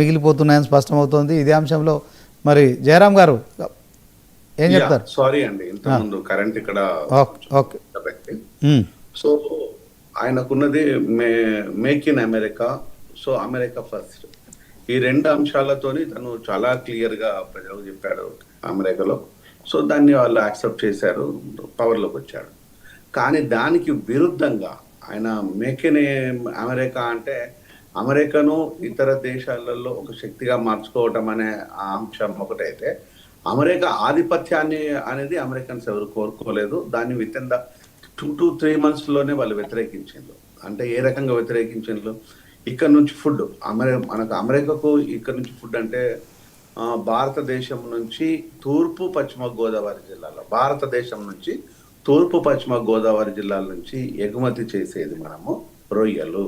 మిగిలిపోతున్నాయని స్పష్టమవుతోంది. ఇదే అంశంలో మరి జయరాం గారు ఏం చెప్తారు? సారీ అండి ఇంత ముందు కరెంట్ ఇక్కడ so ఆయనకున్నది may make in America so America first. ఈ రెండు అంశాలతోని తను చాలా క్లియర్గా ప్రజలకు చెప్పాడు అమెరికాలో. సో దాన్ని వాళ్ళు యాక్సెప్ట్ చేశారు పవర్లోకి వచ్చాడు. కానీ దానికి విరుద్ధంగా ఆయన మేక్ ఇన్ అమెరికా అంటే అమెరికాను ఇతర దేశాలలో ఒక శక్తిగా మార్చుకోవటం అనే అంశం ఒకటైతే అమెరికా ఆధిపత్యాన్ని అనేది అమెరికన్స్ ఎవరు కోరుకోలేదు. దాన్ని with in the two to three మంత్స్లోనే వాళ్ళు వ్యతిరేకించిండ్రు. అంటే ఏ రకంగా వ్యతిరేకించిండ్రు? ఇక్కడ నుంచి ఫుడ్ అమెరి మనకు అమెరికాకు ఇక్కడ నుంచి ఫుడ్ అంటే భారతదేశం నుంచి తూర్పు పశ్చిమ గోదావరి జిల్లాలో. భారతదేశం నుంచి తూర్పు పశ్చిమ గోదావరి జిల్లాల నుంచి ఎగుమతి చేసేది మనము రొయ్యలు.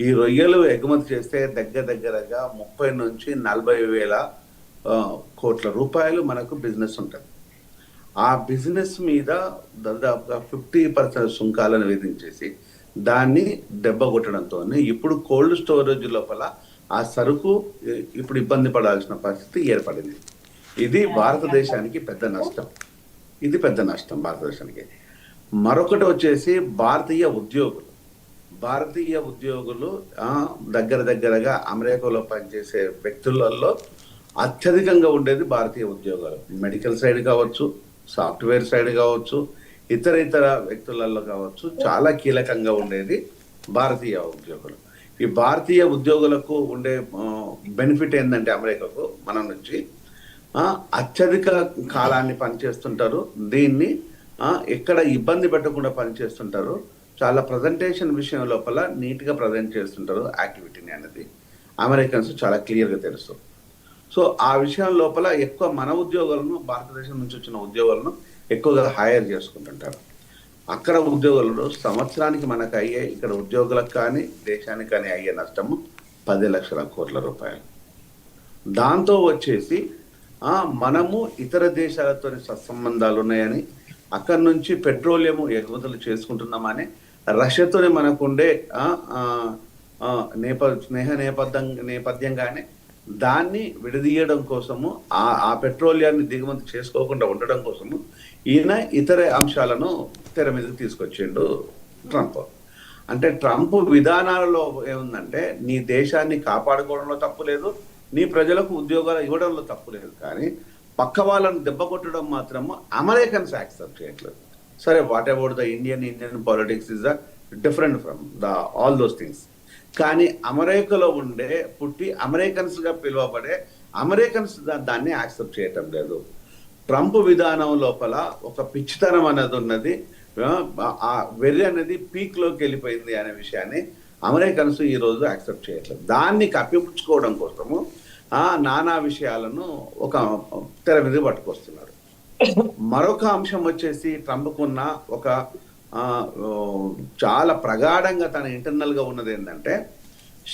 ఈ రొయ్యలు ఎగుమతి చేస్తే దగ్గర దగ్గరగా ముప్పై నుంచి నలభై వేల కోట్ల రూపాయలు మనకు బిజినెస్ ఉంటుంది. ఆ బిజినెస్ మీద దాదాపుగా ఫిఫ్టీ పర్సెంట్ సుంకాలను విధించేసి దాన్ని దెబ్బ కొట్టడంతో ఇప్పుడు కోల్డ్ స్టోరేజ్ లోపల ఆ సరుకు ఇప్పుడు ఇబ్బంది పడాల్సిన పరిస్థితి ఏర్పడింది. ఇది భారతదేశానికి పెద్ద నష్టం. ఇది పెద్ద నష్టం భారతదేశానికి. మరొకటి వచ్చేసి భారతీయ ఉద్యోగులు. భారతీయ ఉద్యోగులు దగ్గర దగ్గరగా అమెరికాలో పనిచేసే వ్యక్తులలో అత్యధికంగా ఉండేది భారతీయ ఉద్యోగాలు. మెడికల్ సైడ్ కావచ్చు సాఫ్ట్వేర్ సైడ్ కావచ్చు ఇతర ఇతర వ్యక్తులలో కావచ్చు చాలా కీలకంగా ఉండేది భారతీయ ఉద్యోగులు. ఈ భారతీయ ఉద్యోగులకు ఉండే బెనిఫిట్ ఏంటంటే అమెరికాకు మన నుంచి అత్యధిక కాలాన్ని పనిచేస్తుంటారు. దీన్ని ఎక్కడ ఇబ్బంది పెట్టకుండా పనిచేస్తుంటారు. చాలా ప్రజెంటేషన్ విషయం లోపల నీట్గా ప్రజెంట్ చేస్తుంటారు యాక్టివిటీని అనేది. అమెరికన్స్ చాలా క్లియర్గా తెలుసు. సో ఆ విషయం లోపల ఎక్కువ మన ఉద్యోగులను భారతదేశం నుంచి వచ్చిన ఉద్యోగులను ఎక్కువగా హైర్ చేసుకుంటుంటారు. అక్కడ ఉద్యోగులు సంవత్సరానికి మనకు అయ్యే ఇక్కడ ఉద్యోగులకు కానీ దేశానికి కానీ అయ్యే నష్టము పది లక్షల కోట్ల రూపాయలు. దాంతో వచ్చేసి మనము ఇతర దేశాలతో సత్సంబంధాలు ఉన్నాయని అక్కడి నుంచి పెట్రోలియం ఎగుమతులు చేసుకుంటున్నామని రష్యాతోనే మనకుండే ఆ, నేప స్నేహ నేపథ్యం నేపథ్యంగానే దాన్ని విడదీయడం కోసము ఆ ఆ పెట్రోలియాన్ని దిగుమతి చేసుకోకుండా ఉండడం కోసము ఈయన ఇతర అంశాలను తెర మీదకి తీసుకొచ్చిండు ట్రంప్. అంటే ట్రంప్ విధానాలలో ఏముందంటే నీ దేశాన్ని కాపాడుకోవడంలో తప్పు లేదు నీ ప్రజలకు ఉద్యోగాలు ఇవ్వడంలో తప్పు లేదు కానీ పక్క వాళ్ళను దెబ్బ కొట్టడం మాత్రము అమెరికన్స్ యాక్సెప్ట్ చేయట్లేదు. సరే what about the Indian Indian politics is the different from the all those things కానీ అమెరికాలో ఉండే పుట్టి అమెరికన్స్గా పిలువబడే అమెరికన్స్ దాన్ని యాక్సెప్ట్ చేయటం లేదు. ట్రంప్ విధానం లోపల ఒక పిచ్చితనం అనేది ఉన్నది. ఆ, వెర్రి అనేది పీక్లోకి వెళ్ళిపోయింది అనే విషయాన్ని అమెరికన్స్ ఈరోజు యాక్సెప్ట్ చేయట్లేదు. దాన్ని కప్పిపుచ్చుకోవడం కోసము ఆ నానా విషయాలను ఒక తెర మీద పట్టుకొస్తున్నారు. మరొక అంశం వచ్చేసి ట్రంప్కున్న ఒక చాలా ప్రగాఢంగా తన ఇంటర్నల్గా ఉన్నది ఏంటంటే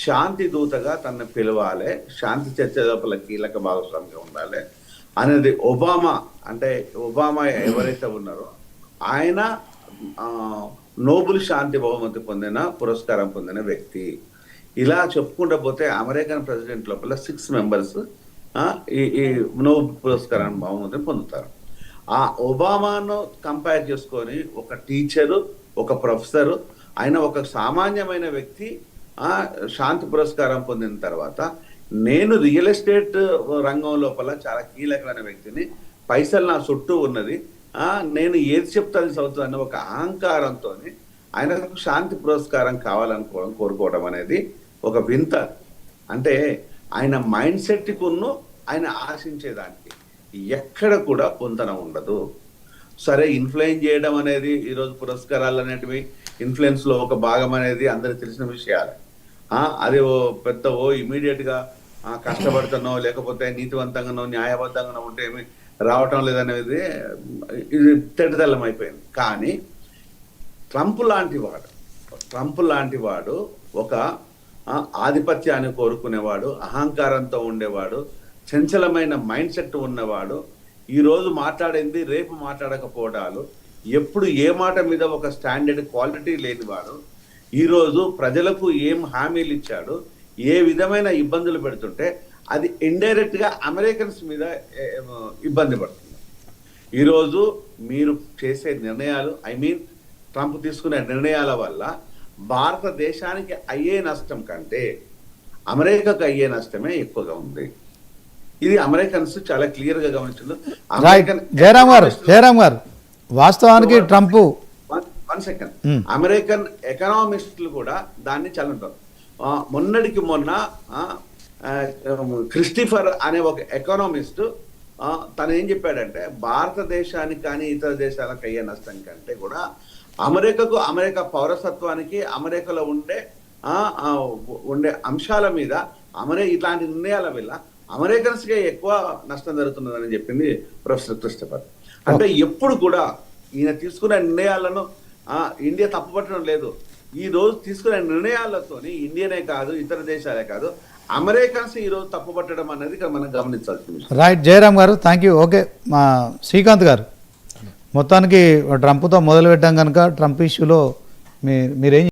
శాంతి దూతగా తనని పిలవాలి శాంతి చర్చ లోపల కీలక భాగస్వామిగా ఉండాలి అనేది ఒబామా అంటే ఒబామా ఎవరైతే ఉన్నారో ఆయన నోబుల్ శాంతి బహుమతి పొందిన పురస్కారం పొందిన వ్యక్తి. ఇలా చెప్పుకుంటూ పోతే అమెరికన్ ప్రెసిడెంట్ లోపల సిక్స్ మెంబర్స్ ఈ ఈ పురస్కారం బహుమతిని పొందుతారు. ఆ ఒబామాను కంపేర్ చేసుకొని ఒక టీచరు ఒక ప్రొఫెసరు ఆయన ఒక సామాన్యమైన వ్యక్తి ఆ శాంతి పురస్కారం పొందిన తర్వాత నేను రియల్ ఎస్టేట్ రంగం లోపల చాలా కీలకమైన వ్యక్తిని పైసలు నా చుట్టూ ఉన్నది ఆ నేను ఏది చెప్తాను అది చదువుతుంది అన్న ఒక అహంకారంతో ఆయనకు శాంతి పురస్కారం కావాలనుకోవడం కోరుకోవడం అనేది ఒక వింత. అంటే ఆయన మైండ్ సెట్కును ఆయన ఆశించేదానికి. ఎక్కడ కూడా పొంతన ఉండదు. సరే ఇన్ఫ్లుయెన్స్ చేయడం అనేది ఈరోజు పురస్కారాలు అనేటివి ఇన్ఫ్లుయెన్స్లో ఒక భాగం అనేది అందరికి తెలిసిన విషయాలే. అది ఓ పెద్ద ఓ ఇమీడియట్గా కష్టపడుతున్నో లేకపోతే నీతివంతంగానో న్యాయబద్ధంగానో ఉంటే ఏమి రావటం లేదనేది ఇది తెడ్డతెల్లం అయిపోయింది కానీ ట్రంప్ లాంటి వాడు ట్రంప్ లాంటి వాడు ఒక ఆధిపత్యాన్ని కోరుకునేవాడు అహంకారంతో ఉండేవాడు చంచలమైన మైండ్ సెట్ ఉన్నవాడు ఈరోజు మాట్లాడింది రేపు మాట్లాడకపోవడాలు ఎప్పుడు ఏ మాట మీద ఒక స్టాండర్డ్ క్వాలిటీ లేనివాడు ఈరోజు ప్రజలకు ఏం హామీలు ఇచ్చాడు ఏ విధమైన ఇబ్బందులు పెడుతుంటే అది ఇండైరెక్ట్గా అమెరికన్స్ మీద ఇబ్బంది పడుతుంది. ఈరోజు మీరు చేసే నిర్ణయాలు ఐ మీన్ ట్రంప్ తీసుకునే నిర్ణయాల వల్ల భారతదేశానికి అయ్యే నష్టం కంటే అమెరికాకు అయ్యే నష్టమే ఎక్కువగా ఉంది. ఇది అమెరికన్స్ చాలా క్లియర్గా గమనించారు రైట్ జయరాం గారు వాస్తవానికి ట్రంప్ వన్ సెకండ్. అమెరికన్ ఎకనామిస్టులు కూడా దాన్ని చల్లంటారు మొన్నటికి మొన్న క్రిస్టిఫర్ అనే ఒక ఎకనామిస్ట్ తను ఏం చెప్పాడంటే భారతదేశానికి కానీ ఇతర దేశాలకు అయ్యే నష్టం కంటే కూడా అమెరికాకు అమెరికా పౌరసత్వానికి అమెరికాలో ఉండే ఉండే అంశాల మీద అమెరి ఇట్లాంటి నిర్ణయాల వల్ల అమెరికన్స్ కే ఎక్కువ నష్టం జరుగుతున్నదని చెప్పింది ప్రొఫెసర్ క్రిస్టఫర్. అంటే ఎప్పుడు కూడా ఈయన తీసుకునే నిర్ణయాలను ఇండియా తప్పుపట్టడం లేదు. ఈ రోజు తీసుకునే నిర్ణయాలతోని ఇండియానే కాదు ఇతర దేశాలే కాదు అమెరికన్స్ ఈ రోజు తప్పుపట్టడం అనేది ఇక్కడ మనం గమనించాల్సిన విషయం రైట్ జయరాం గారు థ్యాంక్ యూ ఓకే మా శ్రీకాంత్ గారు మొత్తానికి ట్రంప్తో మొదలు పెట్టాం కనుక ట్రంప్ ఇష్యూలో మీ మీరేం